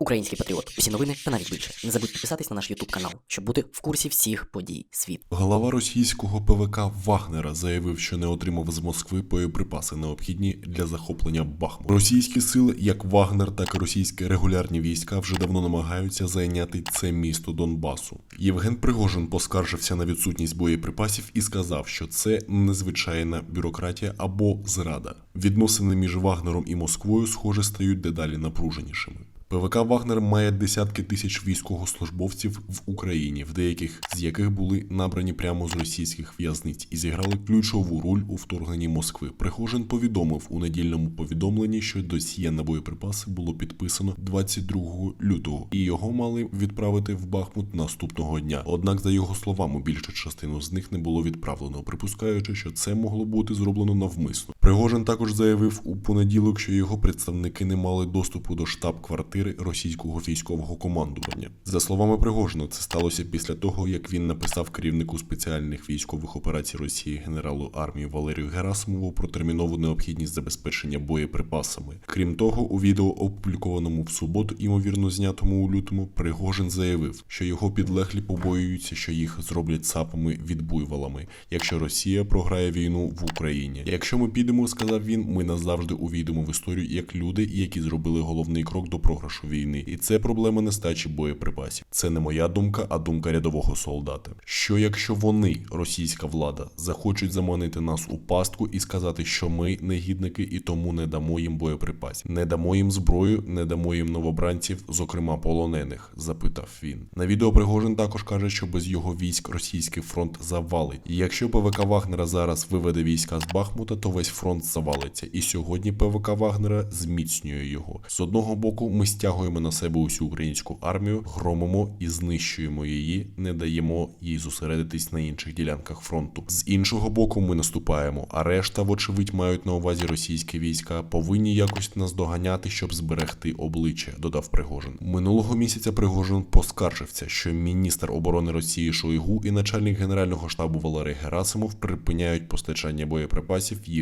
Український патріот. Усі новини та навіть більше. Не забудь підписатись на наш Ютуб канал, щоб бути в курсі всіх подій світу. Голова російського ПВК Вагнера заявив, що не отримав з Москви боєприпаси, необхідні для захоплення Бахмуту. Російські сили, як Вагнер, так і російські регулярні війська, вже давно намагаються зайняти це місто Донбасу. Євген Пригожин поскаржився на відсутність боєприпасів і сказав, що це незвичайна бюрократія або зрада. Відносини між Вагнером і Москвою, схоже, стають дедалі напруженішими. ПВК Вагнер має десятки тисяч військовослужбовців в Україні, в деяких з яких були набрані прямо з російських в'язниць і зіграли ключову роль у вторгненні Москви. Пригожин повідомив у недільному повідомленні, що досьє на боєприпаси було підписано 22 лютого, і його мали відправити в Бахмут наступного дня. Однак, за його словами, більшу частину з них не було відправлено, припускаючи, що це могло бути зроблено навмисно. Пригожин також заявив у понеділок, що його представники не мали доступу до штаб-квартири російського військового командування. За словами Пригожина, це сталося після того, як він написав керівнику спеціальних військових операцій Росії генералу армії Валерію Герасимову про термінову необхідність забезпечення боєприпасами. Крім того, у відео, опублікованому в суботу, імовірно знятому у лютому, Пригожин заявив, що його підлеглі побоюються, що їх зроблять цапами відбуйвалами, якщо Росія програє війну в Україні. Якщо ми підемо, сказав він, ми назавжди увійдемо в історію як люди, які зробили головний крок до програшу війни, і це проблема нестачі боєприпасів. Це не моя думка, а думка рядового солдата. Що якщо вони, російська влада, захочуть заманити нас у пастку і сказати, що ми негідники і тому не дамо їм боєприпасів, не дамо їм зброю, не дамо їм новобранців, зокрема полонених, запитав він. На відео Пригожин також каже, що без його військ російський фронт завалить. І якщо ПВК Вагнера зараз виведе війська з Бахмута, то весь фронт завалиться. І сьогодні ПВК Вагнера зміцнює його. З одного боку, ми стягуємо на себе усю українську армію, громимо і знищуємо її, не даємо їй зосередитись на інших ділянках фронту. З іншого боку, ми наступаємо, а решта, вочевидь, мають на увазі російські війська, повинні якось нас доганяти, щоб зберегти обличчя, додав Пригожин. Минулого місяця Пригожин поскаржився, що міністр оборони Росії Шойгу і начальник генерального штабу Валерій Герасимов припиняють постачання боєприпасів їхнім